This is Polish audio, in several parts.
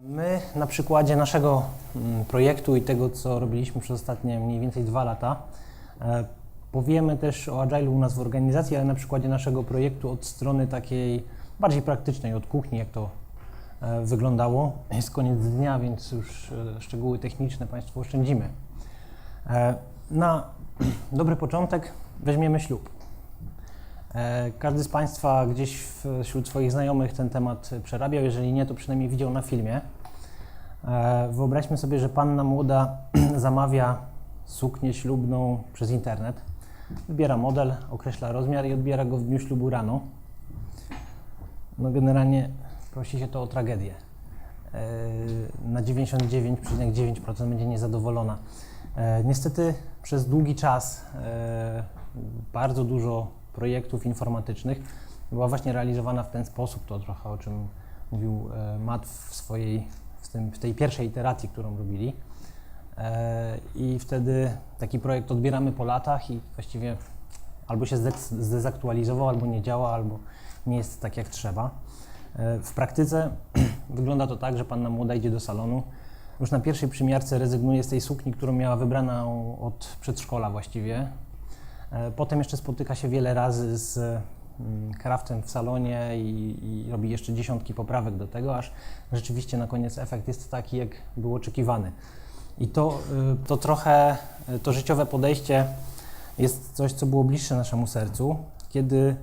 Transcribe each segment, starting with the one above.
My na przykładzie naszego mm, projektu i tego, co robiliśmy przez ostatnie mniej więcej dwa lata, e, powiemy też o Agile'u u nas w organizacji, ale na przykładzie naszego projektu od strony takiej bardziej praktycznej, od kuchni, jak to e, wyglądało. Jest koniec dnia, więc już e, szczegóły techniczne Państwu oszczędzimy. Na dobry początek weźmiemy ślub. E, Każdy z Państwa gdzieś wśród swoich znajomych ten temat przerabiał, jeżeli nie, to przynajmniej widział na filmie. E, Wyobraźmy sobie, że panna młoda zamawia suknię ślubną przez internet. Wybiera model, określa rozmiar i odbiera go w dniu ślubu rano. No generalnie prosi się to o tragedię. E, Na 99,9% będzie niezadowolona. Niestety przez długi czas bardzo dużo projektów informatycznych była właśnie realizowana w ten sposób. To trochę o czym mówił e, Matt w swojej, w, tym, w tej pierwszej iteracji, którą robili. E, I wtedy taki projekt odbieramy po latach i właściwie albo się zdez- zdezaktualizował, albo nie działa, albo nie jest tak jak trzeba. E, W praktyce wygląda to tak, że panna młoda idzie do salonu, już na pierwszej przymiarce rezygnuje z tej sukni, którą miała wybraną od przedszkola właściwie. E, Potem jeszcze spotyka się wiele razy z mm, kraftem w salonie i, i robi jeszcze dziesiątki poprawek do tego, aż rzeczywiście na koniec efekt jest taki, jak był oczekiwany. I to, y, to trochę, y, to życiowe podejście jest coś, co było bliższe naszemu sercu, kiedy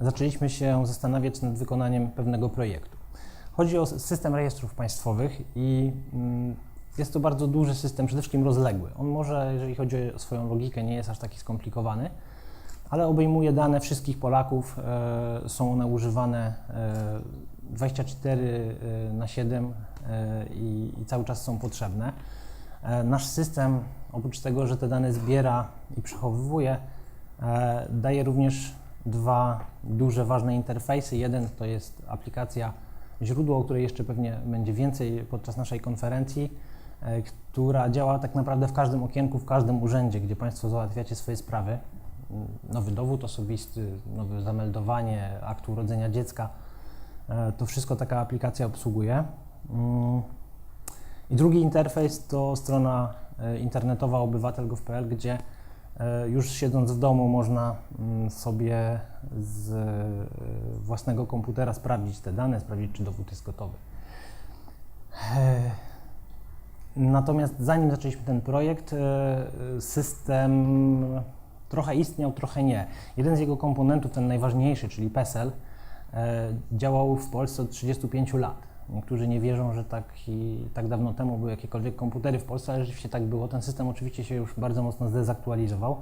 zaczęliśmy się zastanawiać nad wykonaniem pewnego projektu. Chodzi o system rejestrów państwowych i mm, jest to bardzo duży system, przede wszystkim rozległy. On może, jeżeli chodzi o swoją logikę, nie jest aż taki skomplikowany, ale obejmuje dane wszystkich Polaków. E, są one używane e, 24 e, na 7 e, i, cały czas są potrzebne. E, nasz system, oprócz tego, że te dane zbiera i przechowuje, e, daje również dwa duże, ważne interfejsy. Jeden to jest aplikacja źródło, o której jeszcze pewnie będzie więcej podczas naszej konferencji, e, która działa tak naprawdę w każdym okienku, w każdym urzędzie, gdzie Państwo załatwiacie swoje sprawy. Nowy dowód osobisty, nowe zameldowanie aktu urodzenia dziecka. E, To wszystko taka aplikacja obsługuje. Mm. I drugi interfejs to strona e, internetowa obywatel.gov.pl, gdzie e, już siedząc w domu można mm, sobie z e, własnego komputera sprawdzić te dane, sprawdzić, czy dowód jest gotowy. Natomiast zanim zaczęliśmy ten projekt, e, system trochę istniał, trochę nie. Jeden z jego komponentów, ten najważniejszy, czyli PESEL, e, działał w Polsce od 35 lat. Niektórzy nie wierzą, że tak, tak dawno temu były jakiekolwiek komputery w Polsce, ale rzeczywiście tak było. Ten system oczywiście się już bardzo mocno zdezaktualizował.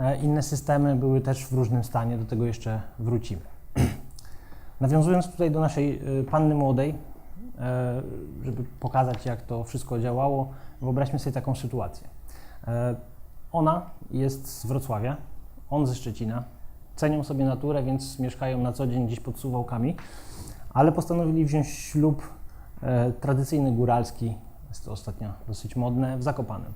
E, Inne systemy były też w różnym stanie, do tego jeszcze wrócimy. Nawiązując tutaj do naszej panny młodej, żeby pokazać, jak to wszystko działało, wyobraźmy sobie taką sytuację. E, Ona jest z Wrocławia, on ze Szczecina, cenią sobie naturę, więc mieszkają na co dzień gdzieś pod Suwałkami, ale postanowili wziąć ślub e, tradycyjny góralski, jest to ostatnio dosyć modne, w Zakopanem.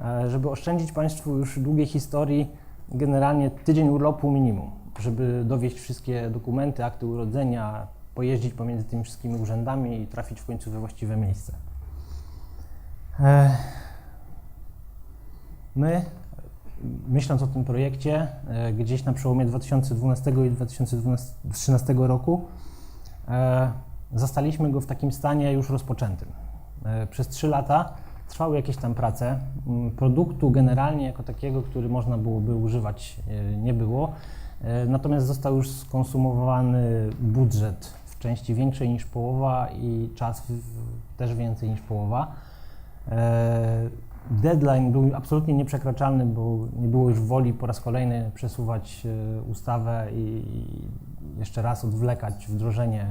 E, Żeby oszczędzić Państwu już długiej historii, generalnie tydzień urlopu minimum, żeby dowieść wszystkie dokumenty, akty urodzenia, pojeździć pomiędzy tymi wszystkimi urzędami i trafić w końcu we właściwe miejsce. My, myśląc o tym projekcie, e, gdzieś na przełomie 2012 i 2013 roku, e, zastaliśmy go w takim stanie już rozpoczętym. E, Przez trzy lata trwały jakieś tam prace. Mm, Produktu generalnie jako takiego, który można byłoby używać, nie było. Natomiast został już skonsumowany budżet części większej niż połowa i czas też więcej niż połowa. E, Deadline był absolutnie nieprzekraczalny, bo nie było już woli po raz kolejny przesuwać e, ustawę i jeszcze raz odwlekać wdrożenie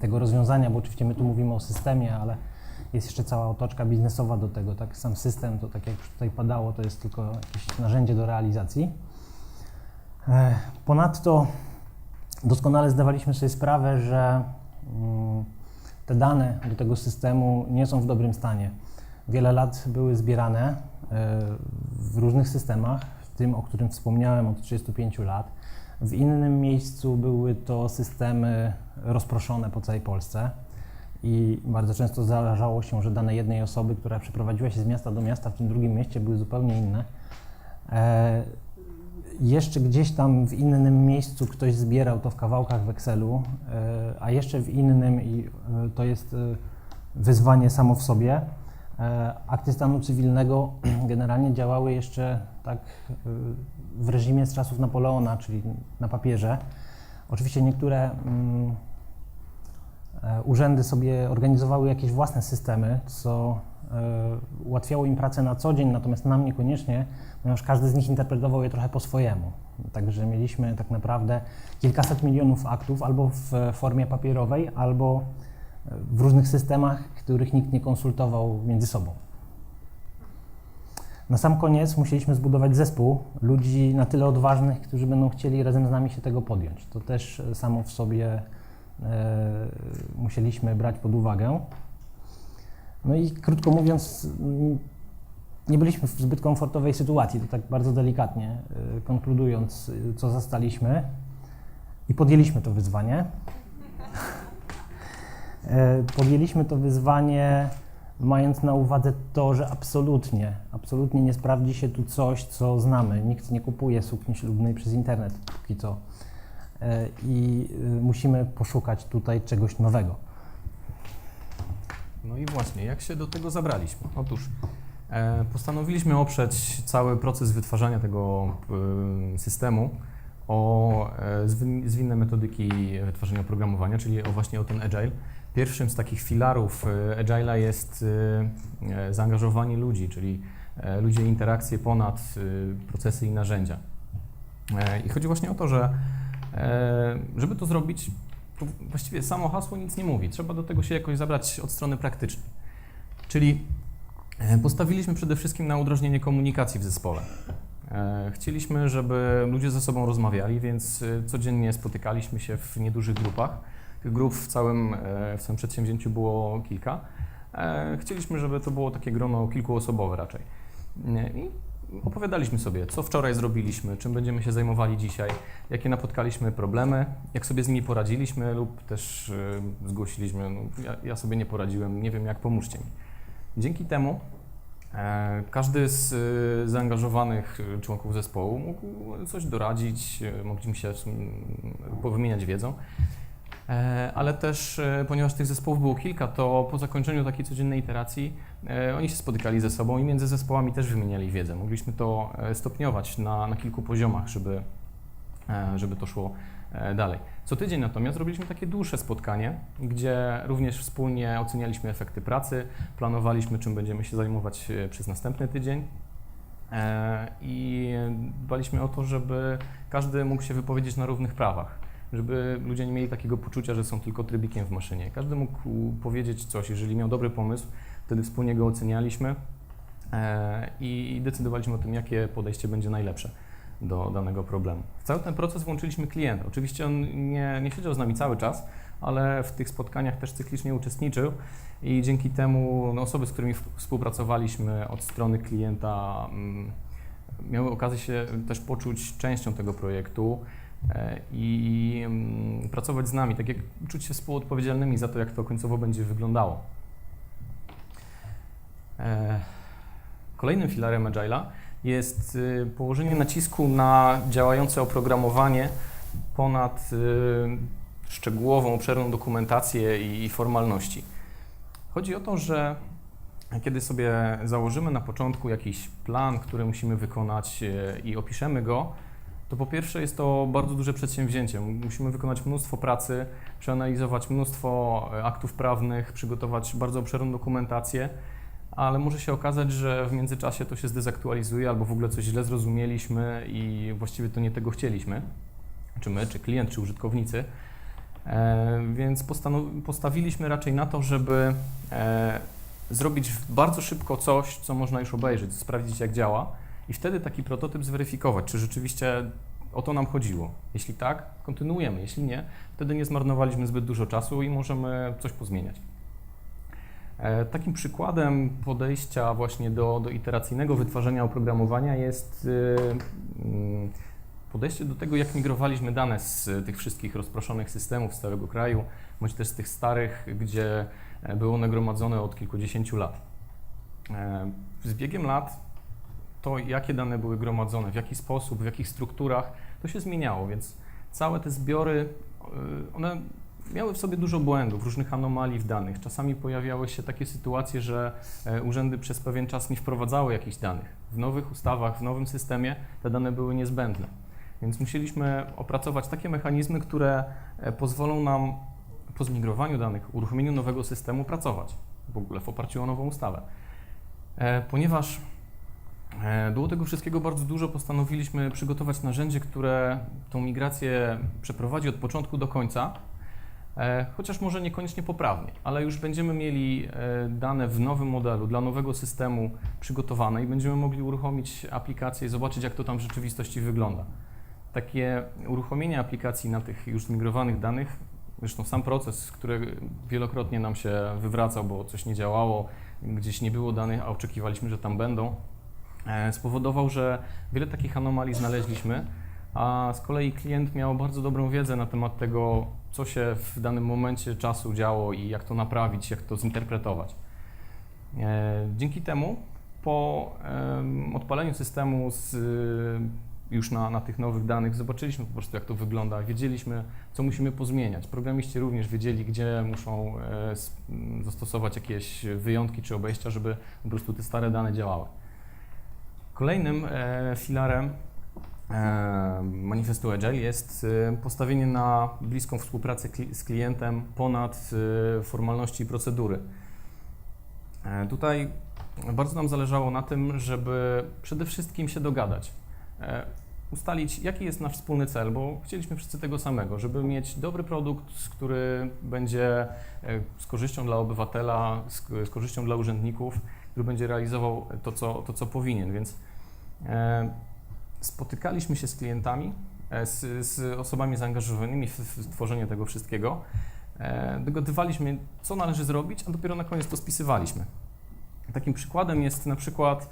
tego rozwiązania, bo oczywiście my tu mówimy o systemie, ale jest jeszcze cała otoczka biznesowa do tego. Tak, sam system, to tak jak już tutaj padało, to jest tylko jakieś narzędzie do realizacji. E, Ponadto doskonale zdawaliśmy sobie sprawę, że mm, te dane do tego systemu nie są w dobrym stanie. Wiele lat były zbierane e, w różnych systemach, w tym, o którym wspomniałem, od 35 lat. W innym miejscu były to systemy rozproszone po całej Polsce i bardzo często zdarzało się, że dane jednej osoby, która przeprowadziła się z miasta do miasta, w tym drugim mieście były zupełnie inne. Jeszcze gdzieś tam w innym miejscu ktoś zbierał to w kawałkach w Excelu, e, a jeszcze w innym, i e, to jest e, wyzwanie samo w sobie, akty stanu cywilnego generalnie działały jeszcze tak w reżimie z czasów Napoleona, czyli na papierze. Oczywiście niektóre mm, urzędy sobie organizowały jakieś własne systemy, co ułatwiało im pracę na co dzień, natomiast nam niekoniecznie, ponieważ każdy z nich interpretował je trochę po swojemu. Także mieliśmy tak naprawdę kilkaset milionów aktów albo w formie papierowej, albo w różnych systemach, których nikt nie konsultował między sobą. Na sam koniec musieliśmy zbudować zespół ludzi na tyle odważnych, którzy będą chcieli razem z nami się tego podjąć. To też e, samo w sobie e, musieliśmy brać pod uwagę. No i krótko mówiąc, mm, nie byliśmy w zbyt komfortowej sytuacji, to tak bardzo delikatnie e, konkludując, e, co zastaliśmy i podjęliśmy to wyzwanie. E, Podjęliśmy to wyzwanie, mając na uwadze to, że absolutnie, absolutnie nie sprawdzi się tu coś, co znamy. Nikt nie kupuje sukni ślubnej przez internet póki co. E, I e, musimy poszukać tutaj czegoś nowego. No i właśnie, jak się do tego zabraliśmy? Otóż e, postanowiliśmy oprzeć cały proces wytwarzania tego e, systemu o e, zwin- zwinne metodyki wytwarzania oprogramowania, czyli o właśnie o ten agile. Pierwszym z takich filarów e, agile'a jest e, e, zaangażowanie ludzi, czyli e, ludzie interakcje ponad e, procesy i narzędzia. E, I chodzi właśnie o to, że e, żeby to zrobić, właściwie samo hasło nic nie mówi. Trzeba do tego się jakoś zabrać od strony praktycznej. Czyli e, postawiliśmy przede wszystkim na udrożnienie komunikacji w zespole. E, Chcieliśmy, żeby ludzie ze sobą rozmawiali, więc e, codziennie spotykaliśmy się w niedużych grupach. Tych grup w całym, w całym przedsięwzięciu było kilka. Chcieliśmy, żeby to było takie grono kilkuosobowe raczej. I opowiadaliśmy sobie, co wczoraj zrobiliśmy, czym będziemy się zajmowali dzisiaj, jakie napotkaliśmy problemy, jak sobie z nimi poradziliśmy lub też e, zgłosiliśmy, no, ja, ja sobie nie poradziłem, nie wiem jak, pomóżcie mi. Dzięki temu e, każdy z e, zaangażowanych e, członków zespołu mógł coś doradzić, e, mogliśmy się mm, powymieniać wiedzą. E, Ale też, e, ponieważ tych zespołów było kilka, to po zakończeniu takiej codziennej iteracji e, oni się spotykali ze sobą i między zespołami też wymieniali wiedzę. Mogliśmy to stopniować na, na kilku poziomach, żeby, żeby to szło dalej. Co tydzień natomiast robiliśmy takie dłuższe spotkanie, gdzie również wspólnie ocenialiśmy efekty pracy, planowaliśmy, czym będziemy się zajmować przez następny tydzień. I dbaliśmy o to, żeby każdy mógł się wypowiedzieć na równych prawach, żeby ludzie nie mieli takiego poczucia, że są tylko trybikiem w maszynie. Każdy mógł powiedzieć coś, jeżeli miał dobry pomysł, wtedy wspólnie go ocenialiśmy e, i decydowaliśmy o tym, jakie podejście będzie najlepsze do danego problemu. W cały ten proces włączyliśmy klienta. Oczywiście on nie, nie siedział z nami cały czas, ale w tych spotkaniach też cyklicznie uczestniczył i dzięki temu no, osoby, z którymi współpracowaliśmy od strony klienta, mm, miały okazję się też poczuć częścią tego projektu i mm, pracować z nami, tak jak czuć się współodpowiedzialnymi za to, jak to końcowo będzie wyglądało. E, Kolejnym filarem Agile'a jest y, położenie nacisku na działające oprogramowanie ponad y, szczegółową, obszerną dokumentację i, i formalności. Chodzi o to, że kiedy sobie założymy na początku jakiś plan, który musimy wykonać y, i opiszemy go, to po pierwsze jest to bardzo duże przedsięwzięcie. Musimy wykonać mnóstwo pracy, przeanalizować mnóstwo e, aktów prawnych, przygotować bardzo obszerną dokumentację, ale może się okazać, że w międzyczasie to się zdezaktualizuje albo w ogóle coś źle zrozumieliśmy i właściwie to nie tego chcieliśmy, czy my, czy klient, czy użytkownicy. E, więc postawiliśmy raczej na to, żeby e, zrobić bardzo szybko coś, co można już obejrzeć, sprawdzić jak działa i wtedy taki prototyp zweryfikować, czy rzeczywiście o to nam chodziło. Jeśli tak, kontynuujemy. Jeśli nie, wtedy nie zmarnowaliśmy zbyt dużo czasu i możemy coś pozmieniać. E, Takim przykładem podejścia właśnie do, do iteracyjnego wytwarzania oprogramowania jest y, mm, podejście do tego, jak migrowaliśmy dane z tych wszystkich rozproszonych systemów z całego kraju, bądź też z tych starych, gdzie e, były one gromadzone od kilkudziesięciu lat. E, Z biegiem lat to, jakie dane były gromadzone, w jaki sposób, w jakich strukturach, to się zmieniało, więc całe te zbiory, y, one miały w sobie dużo błędów, różnych anomalii w danych. Czasami pojawiały się takie sytuacje, że e, urzędy przez pewien czas nie wprowadzały jakichś danych. W nowych ustawach, w nowym systemie te dane były niezbędne. Więc musieliśmy opracować takie mechanizmy, które e, pozwolą nam po zmigrowaniu danych, uruchomieniu nowego systemu pracować w ogóle w oparciu o nową ustawę. E, Ponieważ E, Było tego wszystkiego bardzo dużo. Postanowiliśmy przygotować narzędzie, które tą migrację przeprowadzi od początku do końca, e, chociaż może niekoniecznie poprawnie, ale już będziemy mieli e, dane w nowym modelu, dla nowego systemu przygotowane i będziemy mogli uruchomić aplikację i zobaczyć, jak to tam w rzeczywistości wygląda. Takie uruchomienie aplikacji na tych już zmigrowanych danych, zresztą sam proces, który wielokrotnie nam się wywracał, bo coś nie działało, gdzieś nie było danych, a oczekiwaliśmy, że tam będą, e, spowodował, że wiele takich anomalii znaleźliśmy, a z kolei klient miał bardzo dobrą wiedzę na temat tego, co się w danym momencie czasu działo i jak to naprawić, jak to zinterpretować. E, Dzięki temu po odpaleniu systemu z, y, już na, na tych nowych danych zobaczyliśmy po prostu, jak to wygląda, wiedzieliśmy, co musimy pozmieniać. Programiści również wiedzieli, gdzie muszą e, zastosować jakieś wyjątki czy obejścia, żeby po prostu te stare dane działały. Kolejnym e, filarem e, manifestu Agile jest e, postawienie na bliską współpracę z klientem ponad formalności i procedury. Tutaj bardzo nam zależało na tym, żeby przede wszystkim się dogadać. Ustalić, jaki jest nasz wspólny cel, bo chcieliśmy wszyscy tego samego, żeby mieć dobry produkt, który będzie e, z korzyścią dla obywatela, z, korzyścią dla urzędników, który będzie realizował to, co, to, co powinien. Więc e, spotykaliśmy się z klientami, e, z, z osobami zaangażowanymi w, w tworzenie tego wszystkiego. Dogadywaliśmy, co należy zrobić, a dopiero na koniec to spisywaliśmy. Takim przykładem jest na przykład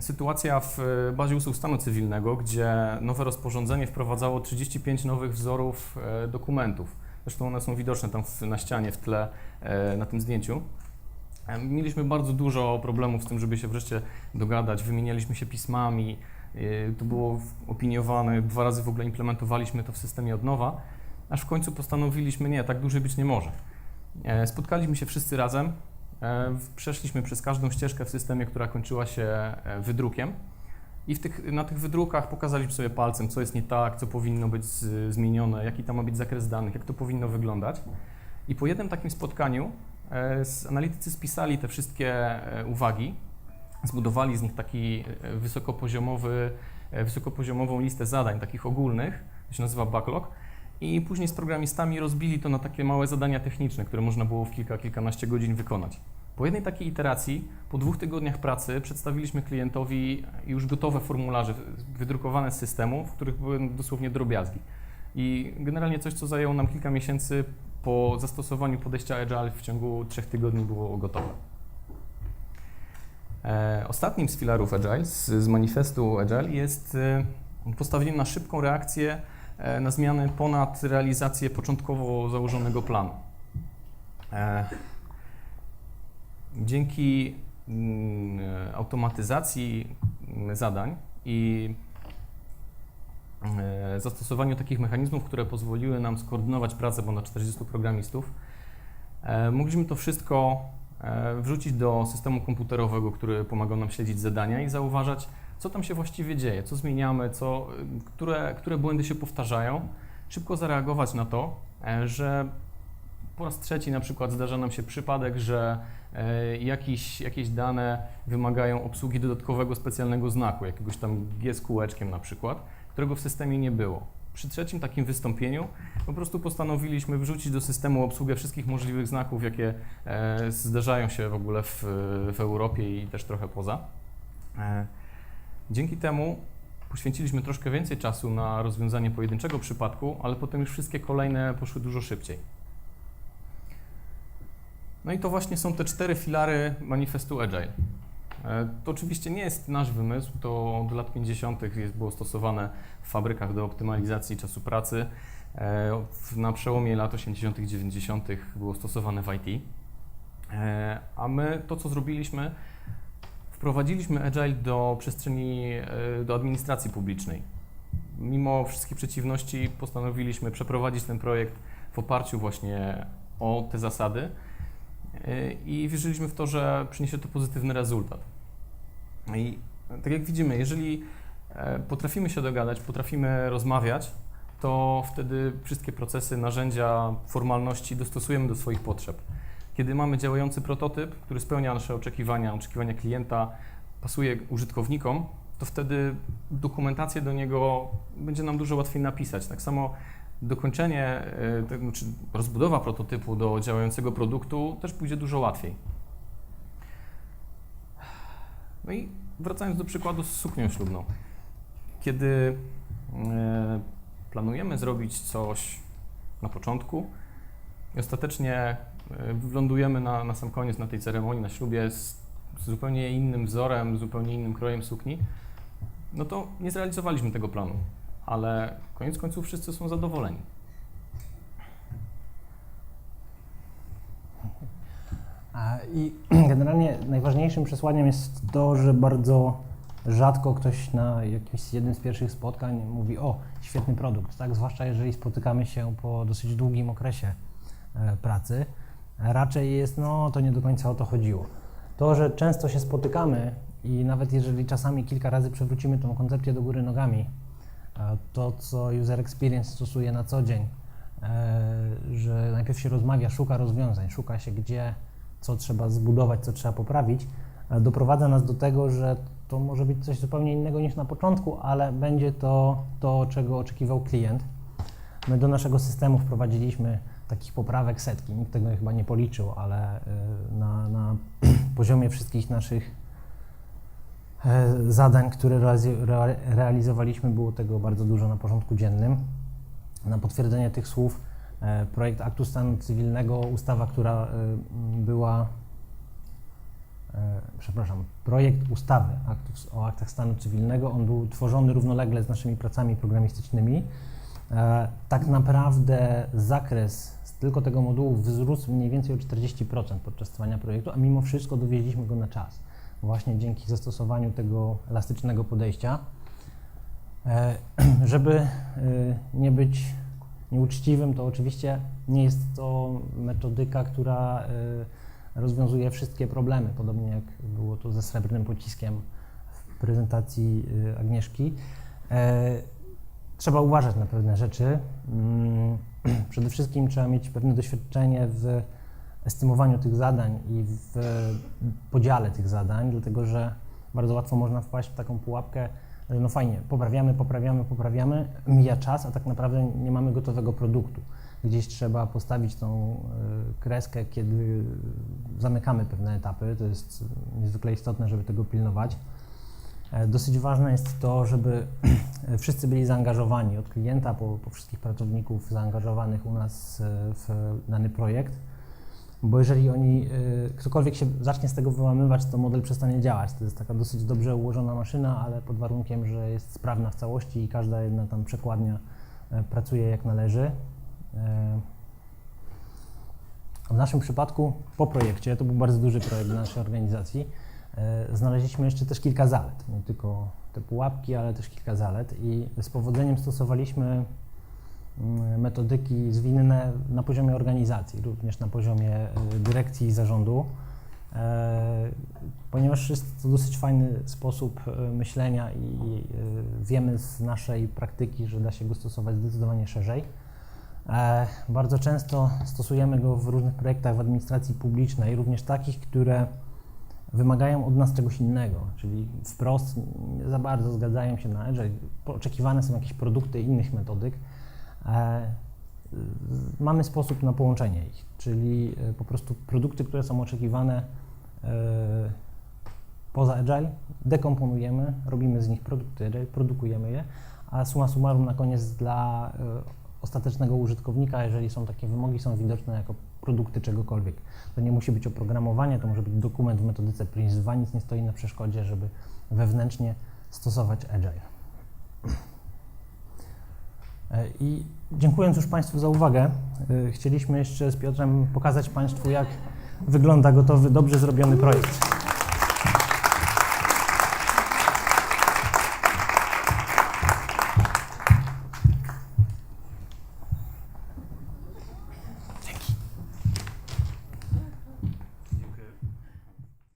sytuacja w bazie usług stanu cywilnego, gdzie nowe rozporządzenie wprowadzało 35 nowych wzorów e, dokumentów. Zresztą one są widoczne tam na ścianie w tle e, na tym zdjęciu. E, Mieliśmy bardzo dużo problemów z tym, żeby się wreszcie dogadać. Wymienialiśmy się pismami, e, to było opiniowane, dwa razy w ogóle implementowaliśmy to w systemie od nowa, aż w końcu postanowiliśmy, nie, tak dłużej być nie może. E, Spotkaliśmy się wszyscy razem, e, przeszliśmy przez każdą ścieżkę w systemie, która kończyła się e, wydrukiem i tych, na tych wydrukach pokazaliśmy sobie palcem, co jest nie tak, co powinno być zmienione, jaki tam ma być zakres danych, jak to powinno wyglądać. I po jednym takim spotkaniu e, analitycy spisali te wszystkie e, uwagi, zbudowali z nich taki e, wysokopoziomowy, e, wysokopoziomową listę zadań, takich ogólnych, to się nazywa backlog, i później z programistami rozbili to na takie małe zadania techniczne, które można było w kilka, kilkanaście godzin wykonać. Po jednej takiej iteracji, po dwóch tygodniach pracy, przedstawiliśmy klientowi już gotowe formularze wydrukowane z systemu, w których były dosłownie drobiazgi. I generalnie coś, co zajęło nam kilka miesięcy, po zastosowaniu podejścia Agile w ciągu trzech tygodni było gotowe. E, ostatnim z filarów Agile, z, z manifestu Agile jest e, postawienie na szybką reakcję e, na zmiany ponad realizację początkowo założonego planu. Dzięki mm, automatyzacji mm, zadań i e, zastosowaniu takich mechanizmów, które pozwoliły nam skoordynować pracę ponad 40 programistów, e, mogliśmy to wszystko e, wrzucić do systemu komputerowego, który pomagał nam śledzić zadania i zauważać, co tam się właściwie dzieje, co zmieniamy, co, które, które błędy się powtarzają, szybko zareagować na to, że po raz trzeci na przykład zdarza nam się przypadek, że e, jakieś dane wymagają obsługi dodatkowego specjalnego znaku, jakiegoś tam G z kółeczkiem na przykład, którego w systemie nie było. Przy trzecim takim wystąpieniu po prostu postanowiliśmy wrzucić do systemu obsługę wszystkich możliwych znaków, jakie e, zdarzają się w ogóle w, w Europie i też trochę poza. E, dzięki temu poświęciliśmy troszkę więcej czasu na rozwiązanie pojedynczego przypadku, ale potem już wszystkie kolejne poszły dużo szybciej. No i to właśnie są te cztery filary manifestu Agile. E, To oczywiście nie jest nasz wymysł, to od lat 50. jest, było stosowane w fabrykach do optymalizacji czasu pracy. E, Na przełomie lat 80., 90. było stosowane w IT. E, A my to, co zrobiliśmy, wprowadziliśmy Agile do przestrzeni, do administracji publicznej. Mimo wszystkich przeciwności postanowiliśmy przeprowadzić ten projekt w oparciu właśnie o te zasady i wierzyliśmy w to, że przyniesie to pozytywny rezultat. I tak jak widzimy, jeżeli e, potrafimy się dogadać, potrafimy rozmawiać, to wtedy wszystkie procesy, narzędzia, formalności dostosujemy do swoich potrzeb. Kiedy mamy działający prototyp, który spełnia nasze oczekiwania, oczekiwania klienta, pasuje użytkownikom, to wtedy dokumentację do niego będzie nam dużo łatwiej napisać. Tak samo dokończenie, e, to rozbudowa prototypu do działającego produktu też pójdzie dużo łatwiej. No i wracając do przykładu z suknią ślubną. Kiedy e, planujemy zrobić coś na początku i ostatecznie e, wylądujemy na, na sam koniec na tej ceremonii, na ślubie z, z zupełnie innym wzorem, zupełnie innym krojem sukni, no to nie zrealizowaliśmy tego planu, ale koniec końców wszyscy są zadowoleni. I generalnie najważniejszym przesłaniem jest to, że bardzo rzadko ktoś na jakimś jednym z pierwszych spotkań mówi o, świetny produkt, tak? Zwłaszcza jeżeli spotykamy się po dosyć długim okresie e, pracy. Raczej jest, no to nie do końca o to chodziło. To, że często się spotykamy i nawet jeżeli czasami kilka razy przewrócimy tą koncepcję do góry nogami, to co user experience stosuje na co dzień, e, że najpierw się rozmawia, szuka rozwiązań, szuka się gdzie, co trzeba zbudować, co trzeba poprawić, e, doprowadza nas do tego, że to może być coś zupełnie innego niż na początku, ale będzie to to, czego oczekiwał klient. My do naszego systemu wprowadziliśmy takich poprawek setki, nikt tego chyba nie policzył, ale y, na, na poziomie wszystkich naszych e, zadań, które realiz- rea- realizowaliśmy, było tego bardzo dużo na porządku dziennym. Na potwierdzenie tych słów e, projekt aktu stanu cywilnego, ustawa, która e, była, e, przepraszam, projekt ustawy o aktach stanu cywilnego, on był tworzony równolegle z naszymi pracami programistycznymi. E, Tak naprawdę zakres tylko tego modułu wzrósł mniej więcej o 40% podczas trwania projektu, a mimo wszystko dowieźliśmy go na czas. Właśnie dzięki zastosowaniu tego elastycznego podejścia. E, Żeby e, nie być nieuczciwym, to oczywiście nie jest to metodyka, która e, rozwiązuje wszystkie problemy, podobnie jak było to ze srebrnym pociskiem w prezentacji Agnieszki. Trzeba uważać na pewne rzeczy. Mm, Przede wszystkim trzeba mieć pewne doświadczenie w estymowaniu tych zadań i w podziale tych zadań, dlatego że bardzo łatwo można wpaść w taką pułapkę, że no fajnie, poprawiamy, poprawiamy, poprawiamy, mija czas, a tak naprawdę nie mamy gotowego produktu. Gdzieś trzeba postawić tą y, kreskę, kiedy zamykamy pewne etapy. To jest niezwykle istotne, żeby tego pilnować. E, Dosyć ważne jest to, żeby wszyscy byli zaangażowani, od klienta po, po wszystkich pracowników zaangażowanych u nas e, w dany projekt, bo jeżeli oni, e, ktokolwiek się zacznie z tego wyłamywać, to model przestanie działać. To jest taka dosyć dobrze ułożona maszyna, ale pod warunkiem, że jest sprawna w całości i każda jedna tam przekładnia e, pracuje jak należy. E, W naszym przypadku po projekcie, to był bardzo duży projekt naszej organizacji, znaleźliśmy jeszcze też kilka zalet. Nie tylko te pułapki, ale też kilka zalet i z powodzeniem stosowaliśmy metodyki zwinne na poziomie organizacji, również na poziomie e, dyrekcji i zarządu, e, ponieważ jest to dosyć fajny sposób e, myślenia i wiemy z naszej praktyki, że da się go stosować zdecydowanie szerzej. Bardzo często stosujemy go w różnych projektach w administracji publicznej, również takich, które wymagają od nas czegoś innego, czyli wprost nie za bardzo zgadzają się na Agile. Oczekiwane są jakieś produkty innych metodyk. E, Mamy sposób na połączenie ich, czyli e, po prostu produkty, które są oczekiwane e, poza Agile, dekomponujemy, robimy z nich produkty produkujemy je, a summa summarum na koniec dla ostatecznego użytkownika, jeżeli są takie wymogi, są widoczne jako produkty czegokolwiek. To nie musi być oprogramowanie, to może być dokument w metodyce Prince2, nic nie stoi na przeszkodzie, żeby wewnętrznie stosować Agile. E, I dziękując już Państwu za uwagę, y, chcieliśmy jeszcze z Piotrem pokazać Państwu, jak wygląda gotowy, dobrze zrobiony projekt.